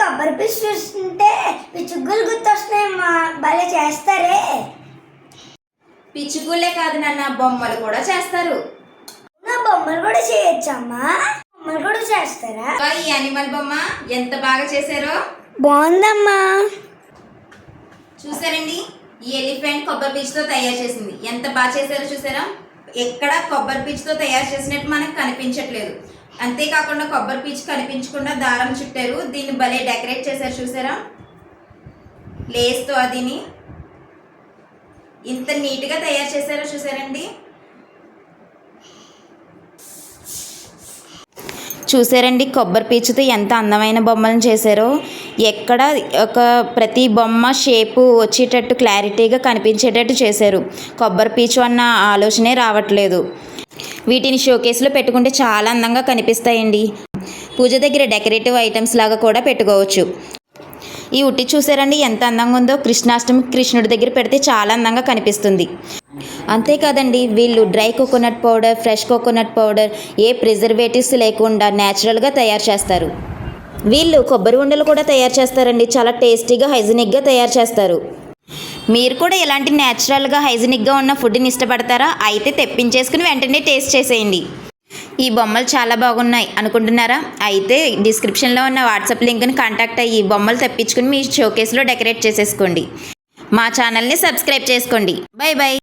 కొబ్బరి పీచు చూస్తుంటే పిచ్చుగులు గుర్తొస్తున్నాయమ్మా. భలే చేస్తారే. పిచ్చుకులే కాదు నాన్న బొమ్మలు కూడా చేస్తారు. నా బొమ్మలు కూడా చేయొచ్చమ్మా? బొమ్మలు కూడా చేస్తారా? అబ్బా, ఈ అనిమల్ బొమ్మ ఎంత బాగా చేశారో. బాగుందమ్మా. చూసారండి ఈ ఎలిఫెంట్ కొబ్బరి పీచుతో తయారు చేసింది. ఎంత బాగా చేశారో చూసారా? ఎక్కడ కొబ్బరి పీచుతో తయారు చేసినట్టు మనకు కనిపించట్లేదు. అంతేకాకుండా కొబ్బరి పీచు కనిపించకుండా దారం చుట్టారు. దీన్ని భలే డెకరేట్ చేశారు చూసారా? లేస్తో అదిని. ఇంత నీట్గా తయారు చేశారో చూసారండి. చూసారండి కొబ్బరి పీచుతో ఎంత అందమైన బొమ్మలను చేశారో. ఎక్కడ ఒక ప్రతి బొమ్మ షేపు వచ్చేటట్టు క్లారిటీగా కనిపించేటట్టు చేశారు. కొబ్బరి పీచు అన్న ఆలోచనే రావట్లేదు. వీటిని షోకేస్లో పెట్టుకుంటే చాలా అందంగా కనిపిస్తాయండి. పూజ దగ్గర డెకరేటివ్ ఐటమ్స్ లాగా కూడా పెట్టుకోవచ్చు. ఈ ఉట్టి చూసారండి? ఎంత అందంగా ఉందో. కృష్ణాష్టమి కృష్ణుడి దగ్గర పెడితే చాలా అందంగా కనిపిస్తుంది. అంతేకాదండి వీళ్ళు dry coconut powder fresh coconut powder ఏ ప్రిజర్వేటివ్స్ లేకుండా న్యాచురల్గా తయారు చేస్తారు. వీళ్ళు కొబ్బరి ఉండలు కూడా తయారు చేస్తారండి. చాలా టేస్టీగా హైజీనిక్గా తయారు చేస్తారు. మీరు కూడా ఇలాంటి న్యాచురల్గా హైజీనిక్గా ఉన్న ఫుడ్ని ఇష్టపడతారా? అయితే తెప్పించేసుకుని వెంటనే టేస్ట్ చేసేయండి. ఈ బొమ్మలు చాలా బాగున్నాయి అనుకుంటున్నారా? అయితే డిస్క్రిప్షన్లో ఉన్న వాట్సాప్ లింక్ని కాంటాక్ట్ అయ్యి బొమ్మలు తెప్పించుకుని మీ షోకేస్లో డెకరేట్ చేసేసుకోండి. మా ఛానల్ని సబ్స్క్రైబ్ చేసుకోండి. Bye bye